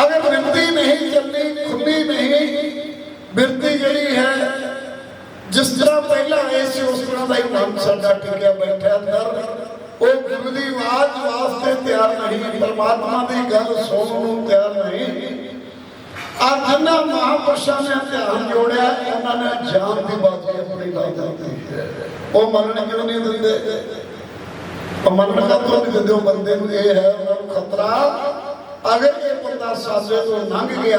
ਅਗਰ ਬਿਰਤੀ ਨਹੀਂ ਚੱਲੀ, ਖੁੱਲੀ ਨਹੀਂ, ਬਿਰਤੀ ਜਿਹੜੀ ਹੈ, ਜਿਸ ਤਰ੍ਹਾਂ ਪਹਿਲਾਂ ਆਏ ਸੀ, ਉਸ ਤਰ੍ਹਾਂ ਦਾ ਹੀ ਮਨ ਸਾਡਾ ਟਿਕਿਆ ਬੈਠਾ ਅੰਦਰ। ਉਹ ਗੁਰੂ ਦੀ ਆਵਾਜ਼ ਵਾਸਤੇ ਤਿਆਰ ਨਹੀਂ, ਪਰਮਾਤਮਾ ਦੀ ਗੱਲ ਸੁਣਨ ਨੂੰ ਤਿਆਰ ਨਹੀਂ। ਅੱਜ ਜਿਨ੍ਹਾਂ ਮਹਾਂਪੁਰਸ਼ਾਂ ਨੇ ਧਿਆਨ ਜੋੜਿਆ, ਉਹਨਾਂ ਨੇ ਜਾਨ ਦੀ ਬਾਜੀ ਆਪਣੀ ਲਾ ਦਿੱਤੀ। ਉਹ ਮੰਨਣ ਕਿਉਂ ਨਹੀਂ ਦਿੰਦੇ? ਉਹ ਮੰਨਣ ਕਾ ਤੋਂ ਨਹੀਂ ਦਿੰਦੇ, ਉਹ ਬੰਦੇ ਨੂੰ ਇਹ ਹੈ, ਉਹਨਾਂ ਨੂੰ ਖਤਰਾ ਅਗਰ ਇਹ ਬੰਦਾ ਸਾਜ਼ੇ ਤੋਂ ਲੰਘ ਗਿਆ,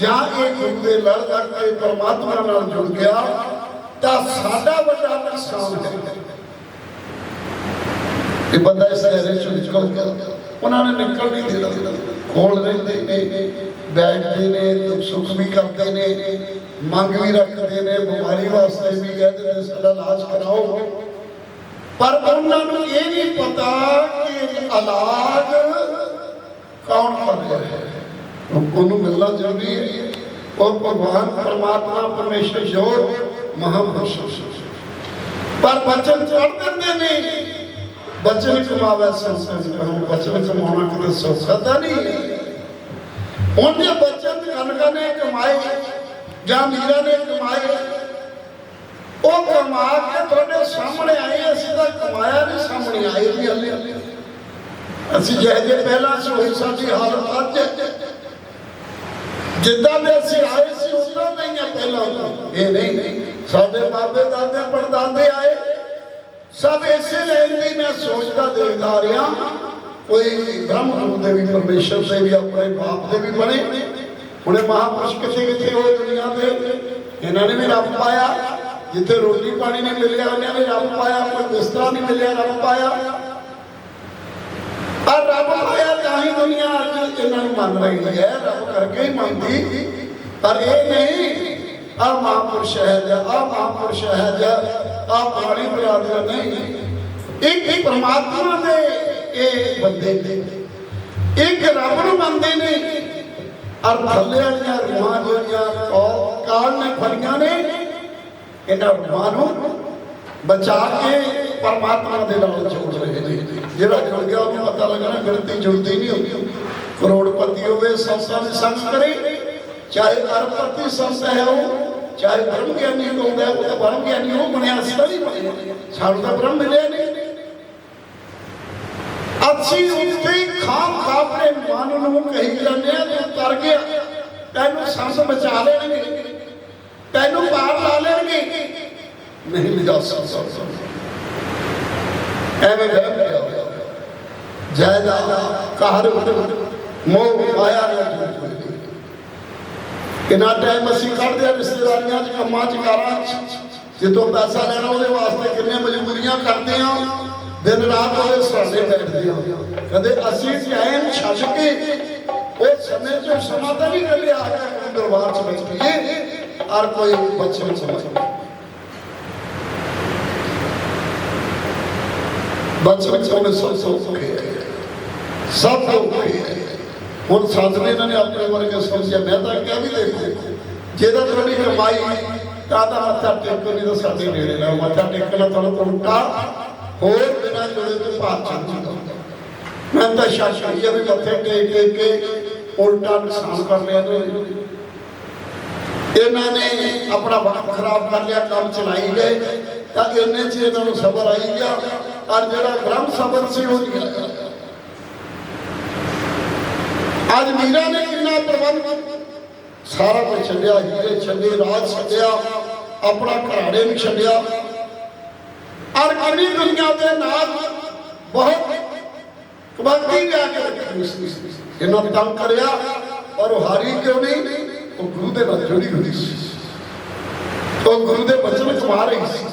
ਜਾਂ ਇਹ ਗੁਰੂ ਦੇ ਲੜ ਲੜ ਕੇ ਪਰਮਾਤਮਾ ਨਾਲ ਜੁੜ ਗਿਆ, ਤਾਂ ਸਾਡਾ ਵੱਡਾ ਨੁਕਸਾਨ ਹੈ। ਇਹ ਬੰਦਾ ਇਸ ਘਰੇ ਚੋਂ ਨਿਕਲ ਗਿਆ। ਉਹਨਾਂ ਨੇ ਨਿਕਲ ਨਹੀਂ ਦੇਣਾ। ਕੋਲ ਰਹਿੰਦੇ ਨੇ, ਬੈਠਦੇ ਨੇ, ਦੁੱਖ ਸੁੱਖ ਵੀ ਕਰਦੇ ਨੇ, ਮੰਗ ਵੀ ਰੱਖਦੇ ਨੇ, ਬਿਮਾਰੀ ਵਾਸਤੇ ਵੀ ਕਹਿੰਦੇ ਨੇ, ਸਾਡਾ ਇਲਾਜ ਕਰਾਓ। ਪਰ ਉਹਨਾਂ ਨੂੰ ਇਹ ਨਹੀਂ ਪਤਾ ਕਿ ਇਲਾਜ ਕੌਣ ਕਰ ਹੈ ਉਹਨੂੰ ਮਿਲਣਾ ਜ਼ਰੂਰੀ ਹੈ। ਉਹ ਭਗਵਾਨ ਪਰਮਾਤਮਾ ਪਰਮੇਸ਼ਰ ਜੋ ਮਹਾਪੁਰਸ਼ ਪਰ ਬਚਨ ਚੜ ਦਿੰਦੇ ਨੇ। ਬਚਨ ਕਮਾਵੇ ਸੰਸਦ ਕਹੂੰ ਬਚਨ ਕਮਾਉਣਾ ਕਿਤੇ ਸੌਖਾ ਹੁਣ ਜੇ ਬਚਨ ਕਨਕਾਂ ਨੇ ਕਮਾਏ, ਜਾਂ ਮੀਰਾ ਨੇ ਕਮਾਏ, ਉਹ ਕਮਾ ਕੇ ਤੁਹਾਡੇ ਸਾਹਮਣੇ ਆਏ, ਅਸੀਂ ਤਾਂ ਕਮਾਇਆ ਨਹੀਂ ਸਾਹਮਣੇ ਆਏ। ਅਸੀਂ ਜਿਹੇ ਜਿਹੇ ਪਹਿਲਾਂ ਸੀ, ਉਹੀ ਸਾਡੀ ਹਾਲਤ ਅੱਜ ਜਿੱਦਾਂ ਦੇ ਅਸੀਂ ਆਏ ਸੀ, ਉਦਾਂ ਦੇ ਆ ਪਹਿਲਾਂ। ਇਹ ਨਹੀਂ, ਸਾਡੇ ਬਾਬੇ ਦਾਦੇ, ਪੜਦਾਦੇ ਆਏ। ਸਭ ਇਸੇ ਲੈਣ ਦੀ ਮੈਂ ਸੋਚਦਾ ਦੇਖਦਾ ਰਿਹਾ। ਕੋਈ ਬ੍ਰਹਮ ਰੂਪ ਦੇ ਵੀ ਪਰਮੇਸ਼ਰ ਦੇ ਵੀ, ਆਪਣੇ ਬਾਪ ਦੇ ਵੀ ਬਣੇ। ਹੁਣੇ ਮਹਾਪੁਰਸ਼ ਕਿੱਥੇ ਕਿੱਥੇ ਹੋਏ ਦੁਨੀਆ ਦੇ ਇਹਨਾਂ ਨੇ ਵੀ ਰੱਬ ਪਾਇਆ। ਜਿੱਥੇ ਰੋਟੀ ਪਾਣੀ ਨਹੀਂ ਮਿਲਿਆ, ਉਹਨਾਂ ਨੇ ਰੱਬ ਪਾਇਆ ਕੋਈ ਬਿਸਤਰਾ ਨਹੀਂ ਮਿਲਿਆ, ਰੱਬ ਪਾਇਆ। ਆ ਰੱਬ ਪਾਇਆ ਤਾਂ ਹੀ ਦੁਨੀਆ ਅੱਜ ਇਹਨਾਂ ਨੂੰ ਮੰਨ ਰਹੀ ਹੈ। ਰੱਬ ਕਰਕੇ ਹੀ ਮੰਨਦੀ। ਪਰ ਇਹ ਨਹੀਂ, ਆ ਮਹਾਪੁਰਸ਼ ਹੈ ਜਾਂ ਆ ਮਹਾਪੁਰਸ਼ ਹੈ ਜਾਂ ਆ ਬਾਣੀ ਬਰਾਦਰ ਨਹੀਂ ਇੱਕ ਪਰਮਾਤਮਾ ਦੇ ਇਹ ਬੰਦੇ ਨੇ। ਇੱਕ ਰੱਬ ਨੂੰ ਮੰਨਦੇ ਨੇ। ਅਰ ਥੱਲੇ ਵਾਲੀਆਂ ਰੂਹਾਂ ਜਿਹੜੀਆਂ ਕੌ- ਕਾਲ ਨੇ ਫਲੀਆਂ ਨੇ, ਇਹਨਾਂ ਰੂਹਾਂ ਨੂੰ ਬਚਾ ਕੇ ਪਰਮਾਤਮਾ ਦੇ ਨਾਲ ਜੋੜ ਰਹੇ ਨੇ ਜਿਹੜਾ ਜੁੜ ਗਿਆ ਉਹਨੂੰ ਪਤਾ ਲੱਗਣਾ ਗਿਣਤੀ ਜੁੜਦੀ ਨਹੀਂ ਹੁੰਦੀ। ਕਰੋੜਪਤੀ ਹੋਵੇ ਸੰਸਾਂ ਦੇ ਸੰਗ ਕਰੇ। ਚਾਹੇ ਅਰਬਪਤੀ ਸੰਤ ਹੈ ਉਹ, ਚਾਹੇ ਬ੍ਰਹਮ ਗਿਆਨੀ ਹੁੰਦਾ ਉਹ ਤਾਂ ਬ੍ਰਹਮ ਗਿਆਨੀ, ਉਹ ਬਣਿਆ ਸੀ ਤਾਂ ਨਹੀਂ ਬਣਿਆ। ਸਾਨੂੰ ਤਾਂ ਬ੍ਰਹਮ ਮਿਲਿਆ ਨਹੀਂ। ਅਸੀਂ ਉੱਥੇ ਹੀ ਖਾਮ ਖਾਮ ਮਨ ਨੂੰ ਕਹੀ ਜਾਂਦੇ ਆ ਤੂੰ ਤਰ ਗਿਆ। ਤੈਨੂੰ ਸੰਸ ਬਚਾ ਲੈਣਗੇ। ਤੈਨੂੰ ਪਾਰ ਲਾ ਲੈਣਗੇ। ਨਹੀਂ ਲਿਜਾ ਸਕਦਾ ਐਵੇਂ ਵਹਿਮ ਪਿਆ ਹੋਇਆ ਜਾਇਦਾਦ ਮਾਇਆ ਨਾਲ ਜੁੜ ਕਿੰਨਾ ਟਾਈਮ ਅਸੀਂ ਕੱਢਦੇ ਆ ਰਿਸ਼ਤੇਦਾਰੀਆਂ 'ਚ, ਕੰਮਾਂ 'ਚ, ਕਾਰਾਂ 'ਚ ਜਿੱਦੋਂ ਪੈਸਾ ਲੈਣਾ ਉਹਦੇ ਵਾਸਤੇ ਕਿੰਨੇ ਮਜਬੂਰੀਆਂ ਕਰਦੇ ਆ ਦਿਨ ਰਾਤ ਉਹਦੇ ਸਹਾਰੇ ਬੈਠਦੇ ਆ ਕਦੇ ਅਸੀਂ ਟਾਈਮ ਛੱਡ ਕੇ ਉਹ ਸਮੇਂ 'ਚੋਂ ਸਮਾਂ ਤਾਂ ਨਹੀਂ ਕੱਢਿਆ, ਆ ਕੇ ਦਰਬਾਰ 'ਚ ਬੈਠੀਏ ਔਰ ਕੋਈ ਬਚਨ ਸਮਝ ਬਚਨ ਸਮਝ ਸਭ ਸੌਖੇ ਸਭ ਔਖੇ ਹੁਣ ਸੰਤ ਨੇ ਇਹਨਾਂ ਨੇ ਆਪਣੇ ਵਰਗੇ ਸਮਝਿਆ ਮੈਂ ਤਾਂ ਕਿਹਾ ਵੀ ਦੇਖੋ, ਜਿਹਦਾ ਤੁਹਾਡੀ ਕਮਾਈ ਕਾਹਦਾ ਮੱਥਾ ਟੇਕੋ ਨਹੀਂ ਤਾਂ ਸਾਡੇ ਨੇੜੇ ਨਾ ਮੱਥਾ ਟੇਕਣਾ ਤੁਹਾਨੂੰ ਉਲਟਾ ਹੋਰ ਬਿਨਾਂ ਜੁੜੇ ਤੋਂ ਭਾਰ ਚੜ ਮੈਂ ਤਾਂ ਸ਼ਾਸ਼ੀ ਵੀ ਮੱਥੇ ਟੇਕ ਟੇਕ ਕੇ ਉਲਟਾ ਨੁਕਸਾਨ ਕਰ ਲਿਆ ਤੇ ਇਹਨਾਂ ਨੇ ਆਪਣਾ ਵਕਤ ਖਰਾਬ ਕਰ ਲਿਆ, ਕੰਮ ਚਲਾਈ ਗਏ, ਤਾਂ ਇਹਨੇ ਚ ਇਹਨਾਂ ਨੂੰ ਸਬਰ ਆਈ ਗਿਆ ਔਰ ਜਿਹੜਾ ਬ੍ਰਹਮ ਸਬਰ ਸੀ ਉਹ ਨਹੀਂ ਅੱਜ ਮੀਰਾ ਨੇ ਕਿੰਨਾ ਪ੍ਰਬੰਧ ਸਾਰਾ ਕੁਝ ਛੱਡਿਆ, ਹੀਰੇ ਛੱਡੇ, ਰਾਜ ਛੱਡਿਆ, ਆਪਣਾ ਘਰਾੜੇ ਨੂੰ ਛੱਡਿਆ। ਔਰ ਕਿੰਨੀ ਦੁਨੀਆ ਦੇ ਨਾਲ ਬਹੁਤ ਕਬੱਡੀ ਲਿਆ ਕੇ ਇਹਨਾਂ ਤੰਗ ਕਰਿਆ, ਪਰ ਉਹ ਹਾਰੀ ਕਿਉਂ ਨਹੀਂ? ਉਹ ਗੁਰੂ ਦੇ ਨਾਲ ਜੁੜੀ ਹੋਈ ਸੀ। ਉਹ ਗੁਰੂ ਦੇ ਬਚਨ ਕਮਾ ਰਹੀ ਸੀ।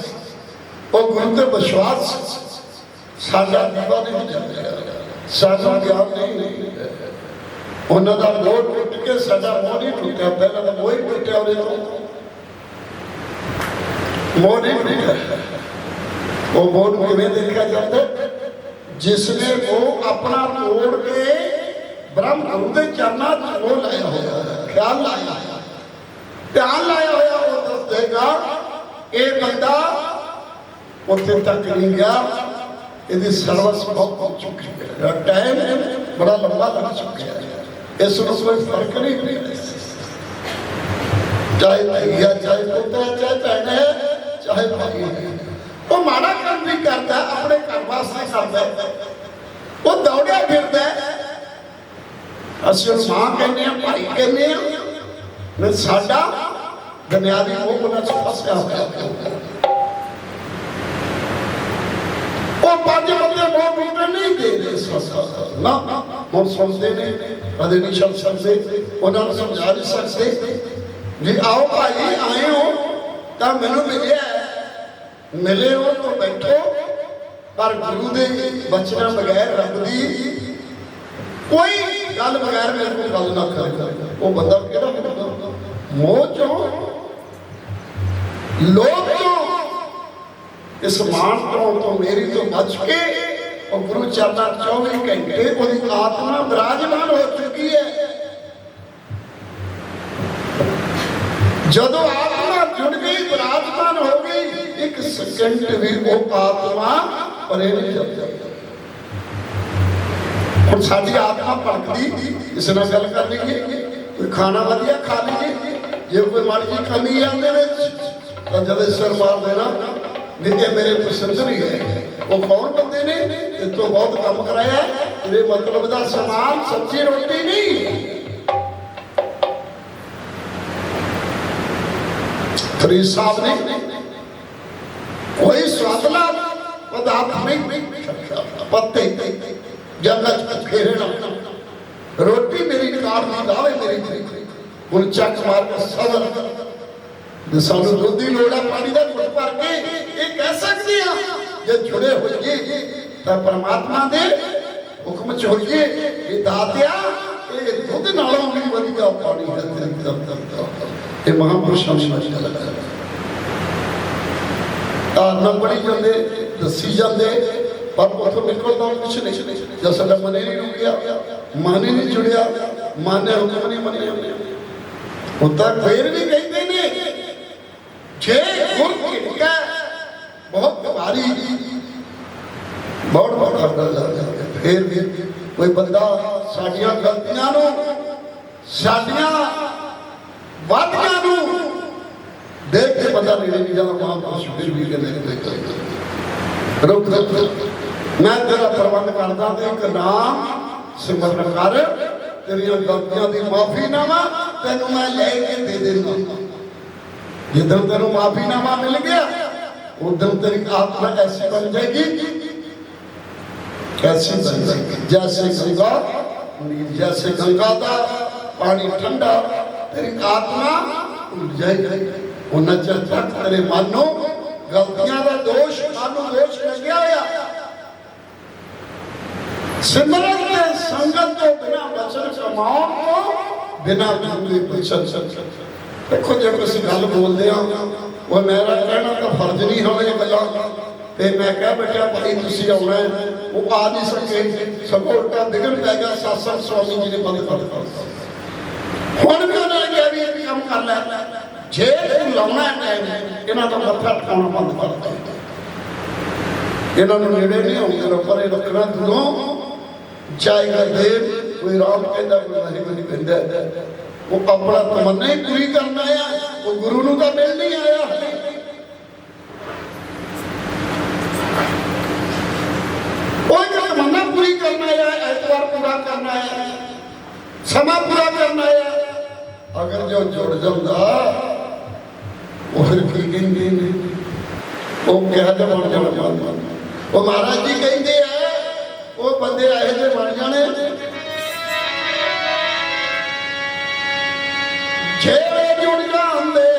ਉਹ ਗੁਰੂ ਤੇ ਵਿਸ਼ਵਾਸ ਸੀ। ਸਾਡਾ ਦੀਵਾ ਨਹੀਂ ਚੱਲਿਆ। ਸਾਡਾ ਗਿਆਨ ਨਹੀਂ। ਉਹਨਾਂ ਦਾ ਮੋਹ ਟੁੱਟ ਕੇ ਸਾਡਾ ਮੋਹ ਨਹੀਂ ਟੁੱਟਿਆ, ਪਹਿਲਾਂ ਤਾਂ ਮੋਹ ਹੀ ਟੁੱਟਿਆ ਉਹਦੇ ਤੋਂ। ਮੋਹ ਨਹੀਂ ਟੁੱਟਿਆ। ਉਹ ਮੋਹ ਨੂੰ ਕਿਵੇਂ ਦੇਖਿਆ ਜਾਂਦਾ? ਜਿਸ ਨੇ ਉਹ ਆਪਣਾ ਤੋੜ ਕੇ ਬ੍ਰਹਮ ਗੁਰੂ ਦੇ ਚਰਨਾਂ 'ਚ ਉਹ ਲਾਇਆ ਹੋਇਆ, ਖਿਆਲ ਲਾਇਆ। ਧਿਆਨ ਲਾਇਆ ਹੋਇਆ, ਉਹ ਦੱਸ ਦੇਗਾ ਇਹ ਬੰਦਾ ਉੱਥੇ ਤੱਕ ਨਹੀਂ ਗਿਆ। ਇਹਦੀ ਸਰਵਿਸ ਬਹੁਤ ਹੋ ਚੁੱਕੀ ਹੈ। ਟਾਈਮ ਬੜਾ ਲੰਬਾ ਲੱਗ ਚੁੱਕਿਆ ਹੈ। ਇਸ ਨੂੰ ਕੋਈ ਫ਼ਰਕ ਨਹੀਂ। ਚਾਹੇ ਭਈਆ ਚਾਹੇ ਪੁੱਤਰ ਚਾਹੇ ਭੈਣ ਹੈ ਚਾਹੇ ਭਾਈ ਹੈ ਉਹ ਮਾੜਾ ਕੰਮ ਨਹੀਂ ਕਰਦਾ, ਆਪਣੇ ਘਰ ਵਾਸਤੇ ਕਰਦਾ। ਉਹ ਦੌੜਿਆ ਫਿਰਦਾ। ਅਸੀਂ ਮਾਂ ਕਹਿੰਦੇ ਆ ਭਾਈ ਕਹਿੰਦੇ ਆ ਸਾਡਾ ਦੁਨਿਆਵੀ ਮੋਹ ਉਹਨਾਂ ਫਸਿਆ ਹੋਇਆ ਉਹ ਪੰਜ ਬੰਦੇ ਮੋਹ ਪੂਰੇ ਨਹੀਂ ਦੇ ਨਾ, ਹੁਣ ਸੁਣਦੇ ਨੇ, ਕਦੇ ਨਹੀਂ ਛੱਡ ਸਕਦੇ, ਉਹਨਾਂ ਨੂੰ ਸਮਝਾ ਨਹੀਂ ਸਕਦੇ। ਜੇ ਆਓ ਭਾਈ, ਆਏ ਹੋ, ਤਾਂ ਮੈਨੂੰ ਮਿਲਿਆ ਮਿਲੇ ਹੋ ਤਾਂ ਬੈਠੋ, ਪਰ ਗੁਰੂ ਦੇ ਬਚਨਾਂ ਬਗੈਰ ਰੱਬ ਦੀ ਕੋਈ ਗੱਲ ਬਗੈਰ ਮੇਰੇ ਕੋਲ ਗੱਲ ਨਾ ਕਰੇ। ਉਹ ਬੰਦਾ ਕਿਹੜਾ ਮੋਹ ਚੋਂ ਲੋਭ ਇਸ ਮਾਨ ਤੋਂ ਤੋਂ ਮੇਰੀ ਤੋਂ ਬਚ ਕੇ ਉਹ ਗੁਰੂ ਚਰਨਾਂ 24 ਘੰਟੇ ਉਹਦੀ ਆਤਮਾ ਵਿਰਾਜਮਾਨ ਹੋ ਚੁੱਕੀ ਹੈ। ਜਦੋਂ ਆਤਮਾ ਜੁੜ ਗਈ ਵਿਰਾਜਮਾਨ ਹੋ ਗਈ, ਇੱਕ ਸਕਿੰਟ ਵੀ ਉਹ ਆਤਮਾ ਪਰੇ ਨਹੀਂ ਜਾਂਦੀ ਹੁਣ ਸਾਡੀ ਆਤਮਾ ਭੜਕਦੀ ਇਸ ਨਾਲ ਗੱਲ ਕਰ ਲਈਏ, ਕੋਈ ਖਾਣਾ ਵਧੀਆ ਖਾ ਲਈਏ, ਜੇ ਕੋਈ ਮਾੜੀ ਕਮੀ ਆ ਉਹਦੇ ਵਿੱਚ, ਤਾਂ ਜਦ ਸਿਰ ਮਾਰ ਦੇਣਾ ਵੀ ਮੇਰੇ ਪਸੰਦ ਹੈ ਉਹ ਕੌਣ ਬੰਦੇ ਨੇ ਇਹ ਤੋਂ ਬਹੁਤ ਕੰਮ ਕਰਾਇਆ ਇਹਦੇ ਮਤਲਬ ਦਾ ਸਮਾਨ ਸਬਜ਼ੀ ਰੋਟੀ ਨਹੀਂ ਫਰੀਦ ਸਾਹਿਬ ਨੇ ਕੋਈ ਸਵਾਦਲਾ ਪਦਾਰਥ ਨਹੀਂ ਪੱਤੇ ਜੰਗਲ ਫੇਰਣਾ ਰੋਟੀ ਮੇਰੀ ਕਾਰ ਦੀ ਦਾਵੇ ਮੇਰੀ ਹੁਣ ਚੱਕ ਮਾਰ ਕੇ ਸਬਰ ਜੇ ਸਾਨੂੰ ਦੁੱਧ ਦੀ ਲੋੜ ਆ ਪਾਣੀ ਦਾ ਘੁੱਟ ਭਰ ਕੇ ਇਹ ਕਹਿ ਸਕਦੇ ਆ, ਜੇ ਜੁੜੇ ਹੋਈਏ ਤਾਂ ਪਰਮਾਤਮਾ ਦੇ ਹੁਕਮ ਚ ਹੋਈਏ ਇਹ ਦਾਤਿਆ, ਇਹ ਦੁੱਧ ਨਾਲੋਂ ਵੀ ਵਧੀਆ ਪਾਣੀ ਹੈ ਤੇਰੇ ਦਮ ਦਮ ਇਹ ਮਹਾਂਪੁਰਸ਼ਾਂ ਦੀ ਮਸ਼ਹੂਰ ਹੈ। ਤਾਂ ਨਾ ਜਾਂਦੇ, ਦੱਸੀ ਜਾਂਦੇ, ਪਰ ਉਥੋਂ ਨਿਕਲਦਾ ਕੁਛ ਨਹੀਂ। ਜਦ ਸਾਡਾ ਮਨ ਹੀ ਨਹੀਂ ਰੁਕਿਆ, ਮਨ ਹੀ ਨਹੀਂ ਜੁੜਿਆ, ਮਨ ਹੁਕਮ ਨਹੀਂ ਮੰਨਿਆ। ਉਹ ਫੇਰ ਵੀ ਕਹਿੰਦੇ ਨੇ ਜੇ ਗੁਰ ਕਿਟਕਾ ਬਹੁਤ ਭਾਰੀ ਬਹੁਤ ਵੱਡਾ ਗੱਲ ਹੈ ਫੇਰ ਵੀ ਕੋਈ ਬੰਦਾ ਸਾਡੀਆਂ ਗਲਤੀਆਂ ਨੂੰ, ਸਾਡੀਆਂ ਵਾਦੀਆਂ ਨੂੰ ਦੇਖ ਕੇ ਪਤਾ ਨਹੀਂ ਨਹੀਂ ਜਾਂਦਾ ਮਹਾਂਪੁਰਸ਼ ਫਿਰ ਵੀ ਕਹਿੰਦੇ ਨੇ ਕੋਈ ਰੁਕ ਰੁਕ ਮੈਂ ਤੇਰਾ ਪ੍ਰਬੰਧ ਕਰਦਾ ਤੇ ਇੱਕ ਨਾਮ ਸਿਮਰਨ ਕਰ। ਤੇਰੀਆਂ ਗਲਤੀਆਂ ਦੀ ਮਾਫੀ ਨਾਮਾ ਤੈਨੂੰ ਮੈਂ ਲੈ ਕੇ ਦੇ ਦੇਣਾ ਜਦੋਂ ਤੈਨੂੰ ਮਾਫੀ ਨਾਮਾ ਮਿਲ ਗਿਆ ਉਦੋਂ ਤੇਰੀ ਆਤਮਾ ਐਸੀ ਬਣ ਜਾਏਗੀ कैसी बन जाएगी जैसे गंगा जैसे गंगा का पानी ठंडा तेरी आत्मा उड़ जाएगी ਉਹਨਾਂ ਚਿਰ ਤੱਕ ਤੇਰੇ ਮਨ ਨੂੰ ਗਲਤੀਆਂ ਦਾ ਦੋਸ਼ ਮਨ ਨੂੰ ਦੋਸ਼ ਲੱਗਿਆ ਹੋਇਆ ਸਿਮਰਨ ਤੇ ਸੰਗਤ ਤੋਂ ਬਿਨਾ ਬਚਨ ਕਮਾਉਣ ਤੋਂ ਬਿਨਾ ਗੁਰੂ ਬਚਨ ਦੇਖੋ ਜੇ ਅਸੀਂ ਗੱਲ ਬੋਲਦੇ ਆ ਉਹ ਮੇਰਾ ਕਹਿਣਾ ਤਾਂ ਫਰਜ਼ ਨਹੀਂ ਹੋਵੇ ਇਹ ਗੱਲਾਂ। ਤੇ ਮੈਂ ਕਿਹਾ ਬੇਟਾ ਭਾਈ ਤੁਸੀਂ ਆਉਣਾ ਉਹ ਆ ਨਹੀਂ ਸਕੇ। ਸਗੋਂ ਉਲਟਾ ਵਿਗੜ ਪੈ ਗਿਆ। ਸਾਸਨ ਸਵਾਮੀ ਜੀ ਨੇ ਬੰਦ ਕਰ ਹੁਣ ਵੀ ਉਹਨਾਂ ਨੇ ਕਿਹਾ ਵੀ ਇਹ ਕੰਮ ਕਰ ਲੈ। ਜੇ ਤੂੰ ਲਾਉਣਾ ਟਾਈਮ ਇਹਨਾਂ ਦਾ ਮੱਥਾ ਟਿਕਾਉਣਾ ਬੰਦ ਕਰ ਦੇ ਇਹਨਾਂ ਨੂੰ ਨੇੜੇ ਨਹੀਂ ਆਉਂਦੇ ਪਰੇ ਰੱਖਣਾ ਦੂਰੋਂ। ਜਾਏਗਾ ਦੇਵ ਕੋਈ ਰਾਮ ਕਹਿੰਦਾ, ਕੋਈ ਵਾਹਿਗੁਰੂ ਕਹਿੰਦਾ। ਉਹ ਆਪਣਾ ਤਮੰਨਾ ਹੀ ਪੂਰੀ ਕਰਨ ਆਇਆ, ਉਹ ਗੁਰੂ ਨੂੰ ਤਾਂ ਮਿਲ ਨਹੀਂ ਆਇਆ। ਉਹ ਇੱਕ ਤਮੰਨਾ ਪੂਰੀ ਕਰਨ ਆਇਆ, ਐਤਵਾਰ ਪੂਰਾ ਕਰਨ ਆਇਆ, ਸਮਾਂ ਪੂਰਾ ਕਰਨ ਆਇਆ। ਅਗਰ ਜੋ ਜੁੜ ਜਾਂਦਾ, ਉਹ ਫਿਰ ਕੀ ਕਹਿੰਦੇ ਨੇ? ਉਹ ਕਿਹਾ ਜਾ ਬਣ ਜਾਣਾ ਉਹ ਮਹਾਰਾਜ ਜੀ ਕਹਿੰਦੇ ਆ, ਉਹ ਬੰਦੇ ਆਏ ਜੇ ਬਣ ਜਾਣੇ। ਜਿਹੜੇ ਜੁੜ ਜਾਂਦੇ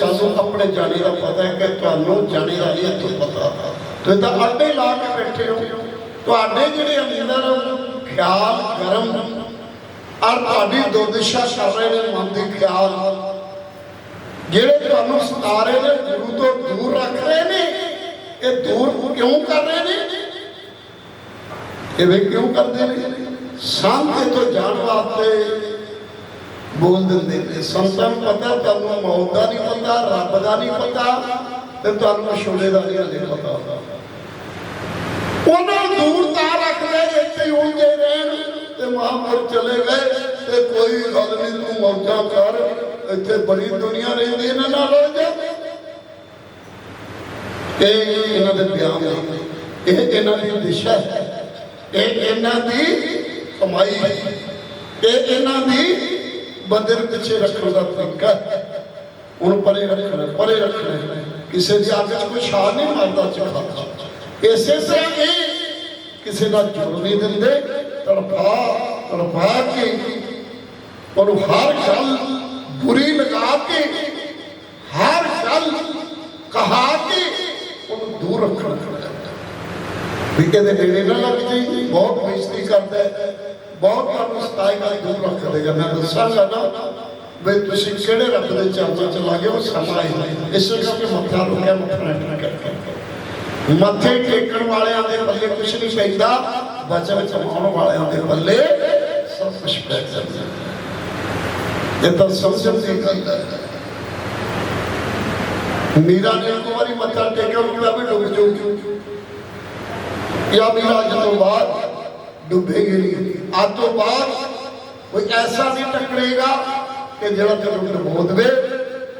ਸਾਨੂੰ ਆਪਣੇ ਜਾਣੇ ਦਾ ਪਤਾ ਹੈ ਕਿ ਤੁਹਾਨੂੰ ਜਾਣੇ ਦਾ ਇਹ ਤੋਂ ਪਤਾ। ਤੁਸੀਂ ਤਾਂ ਅੱਡੇ ਲਾ ਕੇ ਬੈਠੇ ਹੋ। ਤੁਹਾਡੇ ਜਿਹੜੇ ਅੰਦਰ ਖਿਆਲ ਗਰਮ ਔਰ ਤੁਹਾਡੀ ਦੋ ਕਰ ਰਹੇ ਨੇ ਮਨ ਦੇ ਖਿਆਲ। ਜਿਹੜੇ ਤੁਹਾਨੂੰ ਸਤਾ ਰਹੇ ਨੇ, ਗੁਰੂ ਤੋਂ ਦੂਰ ਰੱਖ ਰਹੇ ਨੇ, ਇਹ ਦੂਰ ਕਿਉਂ ਕਰ ਰਹੇ ਨੇ? ਇਹ ਵੇ ਕਿਉਂ ਕਰਦੇ ਨੇ? ਸੰਤ ਤੋਂ ਜਾਣ ਵਾਸਤੇ ਬੋਲ ਦਿੰਦੇ ਨੇ। ਸੰਤਾਂ ਨੂੰ ਪਤਾ ਤੁਹਾਨੂੰ ਮੌਤ ਦਾ ਨਹੀਂ ਪਤਾ, ਰੱਬ ਦਾ ਨਹੀਂ ਪਤਾ, ਤੇ ਤੁਹਾਨੂੰ ਸ਼ੋਲੇ ਦਾ ਨਹੀਂ ਹਲੇ ਪਤਾ। ਉਹਨਾਂ ਦੂਰ ਤਾਂ ਰੱਖ ਇੱਥੇ ਹੁੰਦੇ ਰਹਿਣ, ਤੇ ਮਹਾਂਪੁਰ ਚਲੇ ਗਏ, ਤੇ ਕੋਈ ਗੱਲ ਨਹੀਂ, ਤੂੰ ਮੌਜਾਂ ਕਰ। ਇੱਥੇ ਬੜੀ ਦੁਨੀਆ ਰਹਿੰਦੀ ਇਹਨਾਂ ਨਾਲ ਹੋ ਜਾ। ਇਹ ਇਹਨਾਂ ਦੇ ਬਿਆਨ ਇਹ ਇਹਨਾਂ ਦੀ ਦਿਸ਼ਾ ਹੈ। ਇਹ ਇਹਨਾਂ ਦੀ ਕਮਾਈ ਹੈ। ਇਹ ਇਹਨਾਂ ਦੀ ਬੰਦੇ ਨੂੰ ਪਿੱਛੇ ਰੱਖਣ ਦਾ ਤਰੀਕਾ ਉਹਨੂੰ ਪਰੇ ਰੱਖਣਾ ਪਰੇ ਰੱਖਣਾ ਕਿਸੇ ਦੀ ਅੱਗ 'ਚ ਕੋਈ ਛਾਲ ਨਹੀਂ ਮਾਰਦਾ ਚਖਾ ਇਸੇ ਤਰ੍ਹਾਂ ਇਹ ਕਿਸੇ ਦਾ ਜੁੜ ਨਹੀਂ ਦਿੰਦੇ। ਤੜਪਾ ਤੜਪਾ ਕੇ, ਉਹਨੂੰ ਹਰ ਗੱਲ ਬੁਰੀ ਲਗਾ ਕੇ, ਹਰ ਗੱਲ ਕਹਾ ਕੇ ਉਹਨੂੰ ਦੂਰ ਰੱਖਣਾ ਵੀ ਕਹਿੰਦੇ ਨੇੜੇ ਨਾ ਲੱਗ ਜੀ ਬਹੁਤ ਬੇਇੱਜ਼ਤੀ ਕਰਦਾ ਹੈ। ਬਹੁਤ ਤੁਹਾਨੂੰ ਸਤਾਈ ਨਾਲ ਦੂਰ ਰੱਖ ਦੇਗਾ ਮੈਂ ਦੱਸਾਂਗਾ ਨਾ ਵੀ ਤੁਸੀਂ ਕਿਹੜੇ ਰੱਬ ਦੇ ਚਰਨਾਂ ਚ ਲੱਗੇ ਉਹ ਸਮਾਂ ਹੈ ਇਸ ਕਰਕੇ ਮੱਥਾ ਰੁਕਿਆ ਮੱਥਾ ਨਹੀਂ ਕਰਕੇ ਮੱਥੇ ਟੇਕਣ ਵਾਲਿਆਂ ਦੇ ਪੱਲੇ ਕੁਛ ਨਹੀਂ ਪੈਂਦਾ ਬਚਨ ਚਮਾਉਣ ਵਾਲਿਆਂ ਦੇ ਪੱਲੇ ਸਭ ਕੁਝ ਪੈ ਜਾਂਦਾ। ਇਹ ਤਾਂ ਸਮਝਣ ਦੀ ਗੱਲ ਹੈ। ਮੀਰਾ ਨੇ ਇੱਕ ਵਾਰੀ ਮੱਥਾ ਟੇਕਿਆ ਉਹ ਕਿਹਾ ਵੀ ਡੁੱਬ ਜਾਊਗੀ ਜਾਂ ਮੀਰਾ ਅੱਜ ਤੋਂ ਬਾਅਦ ਡੁੱਬੇ ਗਏ ਅੱਜ ਤੋਂ ਬਾਅਦ ਕੋਈ ਐਸਾ ਨਹੀਂ ਟੱਕਰੇਗਾ ਕਿ ਜਿਹੜਾ ਤੈਨੂੰ ਡੁਬੋ ਦੇਵੇ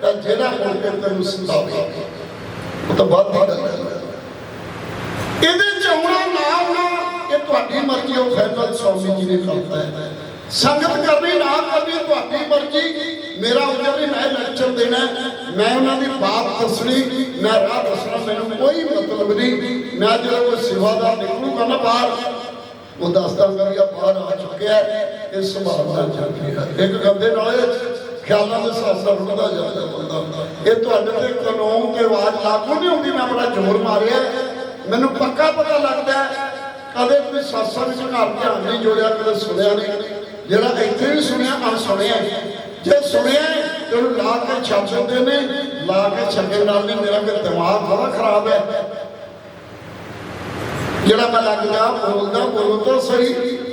ਤਾਂ ਜਿਹੜਾ ਮੁੜ ਕੇ ਤੈਨੂੰ ਸਤਾਵੇ ਉਹ ਤਾਂ ਬਾਅਦ ਦੀ ਗੱਲ ਹੈ। ਇਹਦੇ ਚ ਆਉਣਾ ਨਾ ਆਉਣਾ ਇਹ ਤੁਹਾਡੀ ਮਰਜ਼ੀ ਉਹ ਫੈਸਲਾ ਸਵਾਮੀ ਜੀ ਨੇ ਕਰਤਾ ਹੈ। ਸੰਗਤ ਕਰਨੀ ਨਾ ਕਰਨੀ, ਤੁਹਾਡੀ ਮਰਜ਼ੀ। ਮੇਰਾ ਉਜਰ ਨਹੀਂ, ਮੈਂ ਲੈਕਚਰ ਦੇਣਾ ਮੈਂ ਉਹਨਾਂ ਦੀ ਬਾਤ ਦੱਸਣੀ, ਮੈਂ ਰਾਹ ਦੱਸਣਾ, ਮੈਨੂੰ ਕੋਈ ਮਤਲਬ ਨਹੀਂ। ਮੈਂ ਜਦੋਂ ਕੋਈ ਸੇਵਾਦਾਰ ਨਿਕਲੂਗਾ ਨਾ ਬਾਹਰ ਉਹ ਦੱਸਦਾ ਕਰੀਆ ਬਾਹਰ ਆ ਚੁੱਕਿਆ ਇਹ ਸੰਭਾਲਣਾ ਚਾਹੀਦੀ ਇੱਕ ਗੰਦੇ ਨਾਲੇ ਖਿਆਲਾਂ ਦੇ ਹਿਸਾਬ ਨਾਲ ਜਾਂਦਾ ਬੰਦਾ। ਇਹ ਤੁਹਾਡੇ ਤੇ ਕਾਨੂੰਨ ਤੇ ਆਵਾਜ਼ ਲਾਗੂ ਨਹੀਂ ਹੁੰਦੀ, ਮੈਂ ਬੜਾ ਜ਼ੋਰ ਮਾਰਿਆ ਮੈਨੂੰ ਪੱਕਾ ਪਤਾ ਲੱਗਦਾ ਕਦੇ ਕੋਈ ਸਾਸਾ ਵਿੱਚ ਘਰ ਧਿਆਨ ਨਹੀਂ ਜੋੜਿਆ, ਕਦੇ ਸੁਣਿਆ ਨਹੀਂ। ਜਿਹੜਾ ਇੱਥੇ ਵੀ ਸੁਣਿਆ ਅਣ ਸੁਣਿਆ ਜੇ ਸੁਣਿਆ ਤੇ ਉਹਨੂੰ ਲਾ ਕੇ ਛੱਡ ਦਿੰਦੇ ਨੇ। ਲਾ ਕੇ ਛੱਡਣ ਨਾਲ ਨਹੀਂ ਮੇਰਾ ਦਿਮਾਗ ਬੜਾ ਖਰਾਬ ਹੈ। ਜਿਹੜਾ ਮੈਂ ਲੱਗ ਜਾ ਬੋਲਦਾ, ਬੋਲੋ ਤਾਂ ਸਹੀ।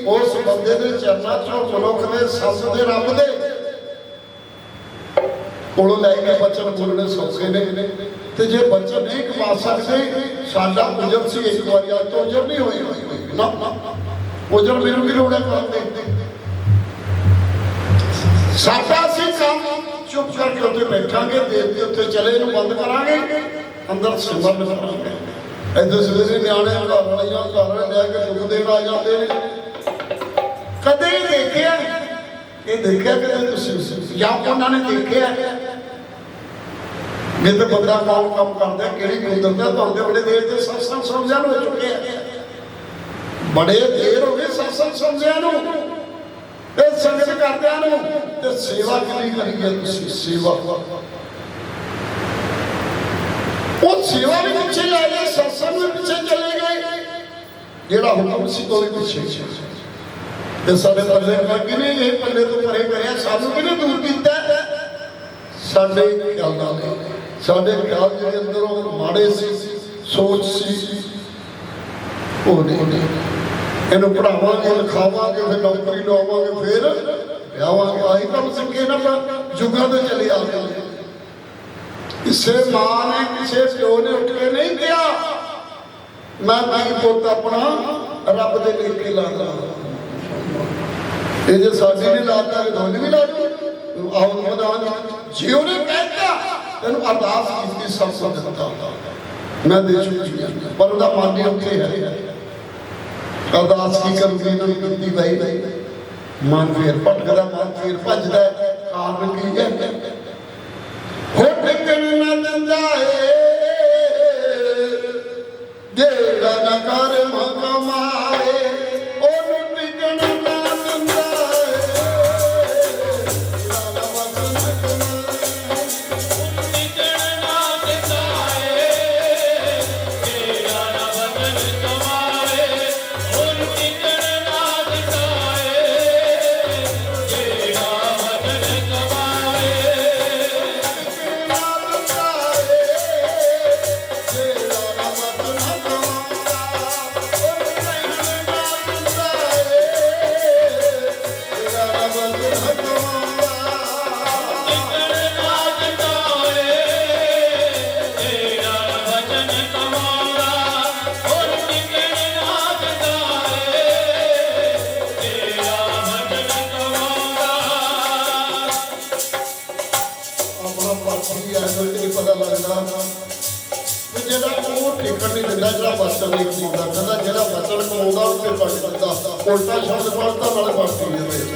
ਉਸ ਬੰਦੇ ਦੇ ਚਰਨਾਂ ਚੋਂ ਮਨੁੱਖ ਦੇ ਸੱਸ ਦੇ ਰੱਬ ਦੇ। ਕੋਲੋਂ ਲੈ ਕੇ ਬਚਨ ਬੋਲਣੇ ਸੌਖੇ ਨੇ। ਤੇ ਜੇ ਬਚਨ ਨਹੀਂ ਕਮਾ ਸਕਦੇ, ਸਾਡਾ ਉਜਰ ਸੀ ਇੱਕ ਵਾਰੀ, ਅੱਜ ਤੋਂ ਉਜਰ ਨਹੀਂ ਹੋਈ। ਨਾ ਉਜਰ ਮੈਨੂੰ ਵੀ ਲੋੜਾ ਕਰਦੇ ਸਾਡਾ ਸੀ ਕੰਮ, ਚੁੱਪ ਕਰਕੇ ਉੱਥੇ ਬੈਠਾਂਗੇ ਦੇਵ ਦੇ ਉੱਤੇ ਚਲੇ ਨੂੰ ਬੰਦ ਕਰਾਂਗੇ। ਅੰਦਰ ਸਿਮਰਨ ਕਰਾਂਗੇ। ਇੱਥੇ ਸਵੇਰੇ ਨਿਆਣੇ ਘਰ ਵਾਲੀਆਂ ਘਰ ਲੈ ਕੇ ਦੁੱਖ ਦੇਣ ਆ ਜਾਂਦੇ ਨੇ। ਕਦੇ ਦੇਖਿਆ। ਇਹ ਦੇਖਿਆ ਕਦੇ ਤੁਸੀਂ? ਜਾਂ ਉਹਨਾਂ ਨੇ ਦੇਖਿਆ? ਨਹੀਂ ਤਾਂ ਬੰਦਾ ਕੌਣ ਕੰਮ ਕਰਦਾ, ਕਿਹੜੀ ਗੁੰਦਰ ਦਾ ਤੁਹਾਡੇ ਬੜੇ ਦੇਰ ਦੇ ਸਤਸੰਗ ਸਮਝਿਆ ਹੋ ਚੁੱਕੇ ਬੜੇ ਦੇਰ ਹੋ ਗਏ ਸਤਸੰਗ ਸਮਝਿਆ ਨੂੰ। ਇਹ ਸੰਗਤ ਕਰਦਿਆਂ ਨੂੰ। ਤੇ ਸੇਵਾ ਕਿਹੜੀ ਕਰੀ ਤੁਸੀਂ? ਸੇਵਾ। ਉਹ ਸੇਵਾ ਵੀ ਪਿੱਛੇ ਲੈ ਗਏ ਸਤਸੰਗ ਵੀ ਪਿੱਛੇ ਚਲੇ ਗਏ। ਜਿਹੜਾ ਹੁਕਮ ਸੀ ਉਹ ਪਿੱਛੇ ਤੇ ਸਾਡੇ ਪੱਲੇ ਲੱਗੇ ਨੇ ਇਹ ਪੱਲੇ ਤੋਂ ਪਰੇ ਕਰਿਆ? ਸਾਨੂੰ ਕਿਹਨੇ ਦੂਰ ਕੀਤਾ? ਸਾਡੇ ਖਿਆਲਾਂ ਨੇ ਸਾਡੇ ਖਿਆਲ ਜਿਹੜੇ ਅੰਦਰੋਂ ਮਾੜੇ ਸੀ, ਸੋਚ ਸੀ, ਉਹ ਨਹੀਂ। ਇਹਨੂੰ ਪੜਾਵਾਂਗੇ ਲਿਖਾਵਾਂਗੇ, ਫਿਰ ਨੌਕਰੀ ਲਵਾਵਾਂਗੇ ਫਿਰ ਵਿਆਹਾਂਗੇ। ਆਹੀ ਕੰਮ ਸਿੱਖੇ ਨਾ ਜੁਗਾਂ ਦੇ ਚਲੇ ਆ। ਗਏ ਕਿਸੇ ਮਾਂ ਨੇ ਕਿਸੇ ਪਿਓ ਨੇ ਉੱਠ ਕੇ ਨਹੀਂ ਕਿਹਾ। ਮੈਂ ਮੈਂ ਪੁੱਤ ਆਪਣਾ ਰੱਬ ਦੇ ਲੇਖੇ ਲਾਦਾ ਇਹ ਜੇ ਸਾਡੀ ਨੇ ਲਾਤਾ ਇਹ ਤੁਹਾਨੂੰ ਵੀ ਲਾ ਦੂ ਮਦਾਨ ਜੇ ਉਹਨੇ ਕਹਿਤਾ, ਤੈਨੂੰ ਅਰਦਾਸ ਕੀਤੀ, ਸਭ ਕੁਝ ਦਿੱਤਾ। ਮੈਂ ਦੇ ਚੁੱਕੀ ਪਰ ਉਹਦਾ ਮਨ ਹੀ ਉੱਥੇ ਹੈ। ਅਰਦਾਸ ਕੀ ਕਰੂਗੀ ਇਹਨਾਂ ਦੀ ਕੀਤੀ ਬਈ? ਮਨ ਫੇਰ ਭਟਕਦਾ, ਮਨ ਫੇਰ ਭੱਜਦਾ ਕਾਰਨ ਕੀ ਹੈ? نه ڏا جي گهر مان ਨਹੀਂ ਕਮਾਉਂਦਾ ਕਹਿੰਦਾ ਜਿਹੜਾ ਫਸਲ ਕਮਾਉਂਦਾ ਉਹ ਤੇ ਪੜ ਉਲਟਾ ਸ਼ਬਦ ਪੜਦਾ ਨਾਲ ਪੜਦੀ ਜਾਂਦੇ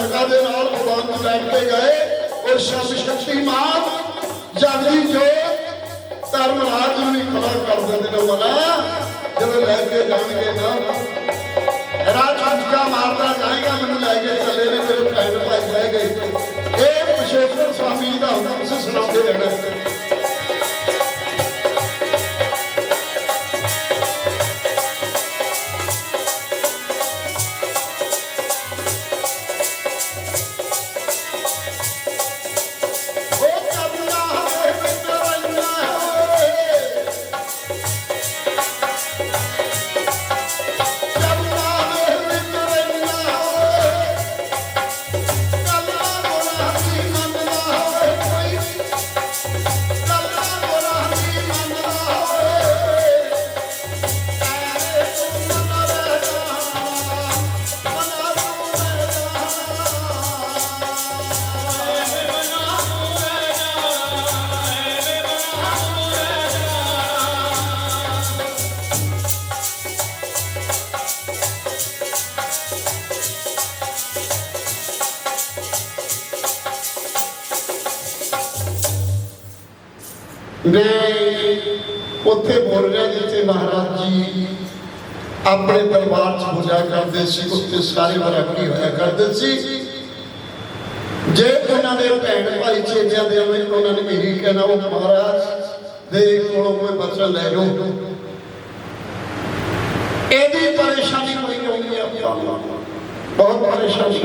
ਜਿਵੇਂ ਦੇ ਨਾਲ ਭਗਵਾਨ ਨੂੰ ਲੈ ਕੇ ਗਏ ਉਹ ਸ਼ਬ ਸ਼ਕਤੀਮਾਨ ਜਗਦੀ ਜੋਤ, ਧਰਮ ਨੂੰ ਵੀ ਖੜਾ ਕਰ ਦਿੰਦੇ ਨੇ ਬਣਾ ਜਦੋਂ ਲੈ ਕੇ ਜਾਣਗੇ ਨਾ। ਰਾਜ ਹੰਝਾ ਮਾਰਦਾ ਜਾਏਗਾ, ਮੈਨੂੰ ਲੈ ਕੇ ਚੱਲੇ ਨੇ, ਮੇਰੇ ਭੈਣ ਭਾਈ ਲੈ ਗਏ ਇਹ ਪਸ਼ੇਸ਼ਰ ਸਵਾਮੀ ਦਾ ਹੁਕਮ ਸੁਣਾਉਂਦੇ ਰਹਿਣਾ। ਮੈਂ ਉੱਥੇ ਬੋਲ ਰਿਹਾ ਜਿੱਥੇ ਮਹਾਰਾਜ ਜੀ ਆਪਣੇ ਪਰਿਵਾਰ 'ਚ ਪੂਜਾ ਕਰਦੇ ਸੀ, ਉੱਥੇ ਸਾਰੇ ਵਰਕੀ ਹੋਇਆ ਕਰਦੇ ਸੀ। ਜੇ ਉਹਨਾਂ ਦੇ ਭੈਣ ਭਾਈ ਚੇਲਿਆਂ ਦੇ ਵਿੱਚ ਉਹਨਾਂ ਨੇ ਇਹੀ ਕਹਿਣਾ, ਉਹ ਮਹਾਰਾਜ ਦੇ ਕੋਲੋਂ ਕੋਈ ਬਚਨ ਲੈ ਲਓ। ਇਹਦੀ ਪਰੇਸ਼ਾਨੀ ਕੋਈ ਨਹੀਂ ਆਪਾਂ ਬਹੁਤ ਪਰੇਸ਼ਾਨੀ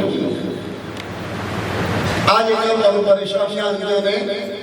ਅੱਜ ਇਹ ਗੱਲ ਪਰੇਸ਼ਾਨੀਆਂ ਆਉਂਦੀਆਂ ਨੇ।